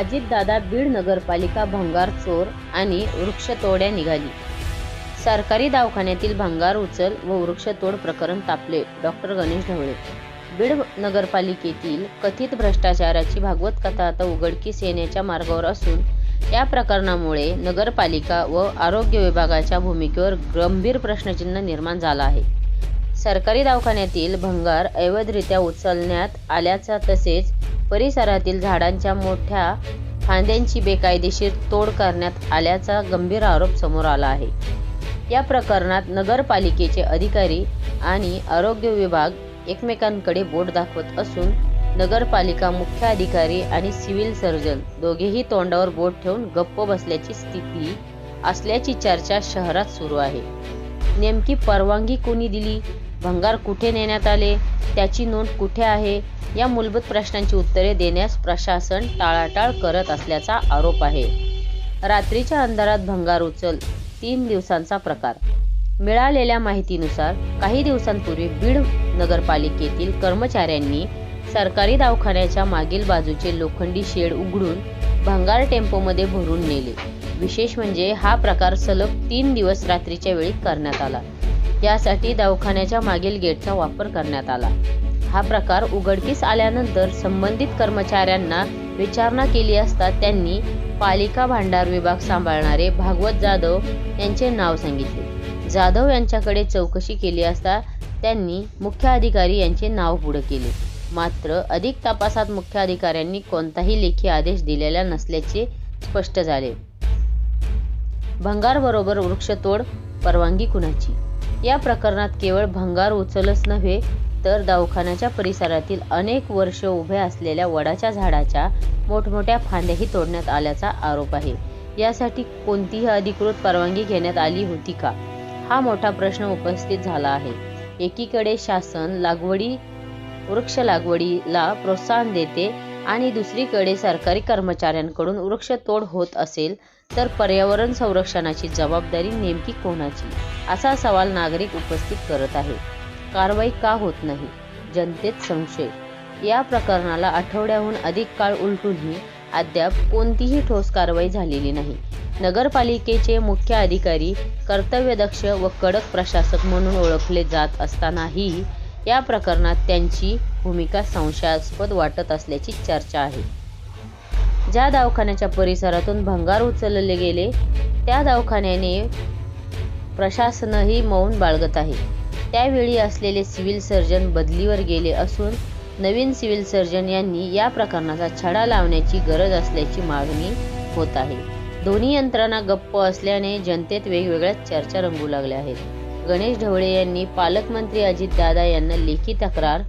अजितदादा बीड नगरपालिका भंगार चोर आणि वृक्षतोड्या निघाली. सरकारी दवाखान्यातील भंगार उचल व वृक्षतोड प्रकरण तापले. डॉक्टर गणेश ढवळे. बीड नगरपालिकेतील कथित भ्रष्टाचाराची भागवत कथा आता उघडकीस येण्याच्या मार्गावर असून या प्रकरणामुळे नगरपालिका व आरोग्य विभागाच्या भूमिकेवर गंभीर प्रश्नचिन्ह निर्माण झाला आहे. सरकारी दवाखान्यातील भंगार अवैधरित्या उचलण्यात आल्याचा तसेच परिसरातील झाडांच्या मोठ्या फांद्यांची बेकायदेशीर तोड करण्यात आल्याचा गंभीर आरोप समोर आला आहे. या प्रकरणात नगरपालिकेचे अधिकारी आणि आरोग्य विभाग एकमेकांकडे बोट दाखवत असून नगरपालिका मुख्य अधिकारी आणि सिव्हिल सर्जन दोघेही तोंडावर बोट ठेवून गप्प बसल्याची स्थिती असल्याची चर्चा शहरात सुरू आहे. नेमकी परवानगी कोणी दिली? भंगार कुठे नेण्यात आले? त्याची नोंद कुठे आहे? या मूलभूत प्रश्नांची उत्तरे देण्यास प्रशासन टाळाटाळ करत असल्याचा आरोप आहे. रात्रीच्या अंधारात भंगार उचल तीन दिवसांचा प्रकार. मिळालेल्या माहितीनुसार काही दिवसांपूर्वी बीड नगरपालिकेतील कर्मचाऱ्यांनी सरकारी दवाखान्याच्या मागील बाजूचे लोखंडी शेड उघडून भंगार टेम्पोमध्ये भरून नेले. विशेष म्हणजे हा प्रकार सलग तीन दिवस रात्रीच्या वेळी करण्यात आला. यासाठी दवाखान्याच्या मागील गेटचा वापर करण्यात आला. हा प्रकार उघडकीस आल्यानंतर संबंधित कर्मचाऱ्यांना विचारणा केली असता त्यांनी पालिका भांडार विभाग सांभाळणारे भागवत जाधव यांचे नाव सांगितले. जाधव यांच्याकडे चौकशी केली असता त्यांनी मुख्य अधिकारी यांचे नाव पुढे केले. मात्र अधिक तपासात मुख्य अधिकाऱ्यांनी कोणताही लेखी आदेश दिलेला नसल्याचे स्पष्ट झाले. भंगारबरोबर वृक्षतोड परवानगी कुणाची? या प्रकरणात केवळ भंगार उचलच नव्हे तर दवाखान्याच्या परिसरातील अनेक वर्ष उभ्या असलेल्या वडाच्या झाडाच्या मोठमोठ्या फांद्याही तोडण्यात आल्याचा आरोप आहे. यासाठी कोणतीही अधिकृत परवानगी घेण्यात आली होती का? हा मोठा प्रश्न उपस्थित झाला आहे. एकीकडे शासन लागवडी वृक्ष लागवडीला प्रोत्साहन देते आणि दुसरीकडे सरकारी कर्मचाऱ्यांकडून वृक्षतोड होत असेल तर पर्यावरण संरक्षणाची जबाबदारी नेमकी कोणाची? असा सवाल नागरिक उपस्थित करत आहे कारवाई का होत नाही? जनतेत संशय. या प्रकरणाला आठवड्याहून अधिक काळ उलटूनही अद्याप कोणतीही ठोस कारवाई झालेली नाही. नगरपालिकेचे मुख्य अधिकारी कर्तव्यदक्ष व कडक प्रशासक म्हणून ओळखले जात असतानाही या प्रकरणात त्यांची भूमिका संशयास्पद वाटत असल्याची चर्चा आहे. ज्या दवाखान्याच्या परिसरातून भंगार उचलले गेले त्या दवाखान्याने प्रशासनही मौन बाळगत आहे. त्यावेळी असलेले सिव्हिल सर्जन बदलीवर गेले असून नवीन सिव्हिल सर्जन यांनी या प्रकरणाचा छडा लावण्याची गरज असल्याची मागणी होत आहे. दोन्ही यंत्रणा गप्प असल्याने जनतेत वेगवेगळ्या चर्चा रंगू लागल्या आहेत. गणेश ढवळे यांनी पालकमंत्री अजित दादा यांना लेखी तक्रार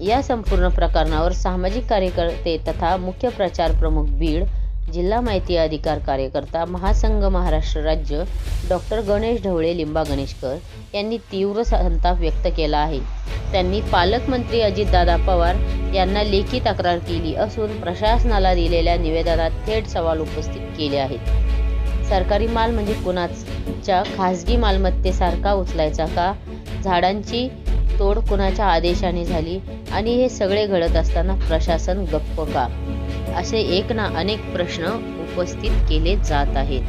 या संपूर्ण प्रकरणावर सामाजिक कार्यकर्ते तथा मुख्य प्रचार प्रमुख बीड जिल्हा माहिती अधिकार कार्यकर्ता महासंघ महाराष्ट्र राज्य डॉक्टर गणेश ढवळे लिंबा गणेशकर यांनी तीव्र संताप व्यक्त केला आहे. त्यांनी पालकमंत्री अजितदादा पवार यांना लेखी तक्रार केली असून प्रशासनाला दिलेल्या निवेदनात थेट सवाल उपस्थित केले आहेत. सरकारी माल म्हणजे कुणाच्या खासगी मालमत्तेसारखा उचलायचा का? झाडांची तोड कुणाच्या आदेशाने झाली आणि हे सगळे घडत असताना प्रशासन गप्प का? असे एक ना अनेक प्रश्न उपस्थित केले जात आहेत.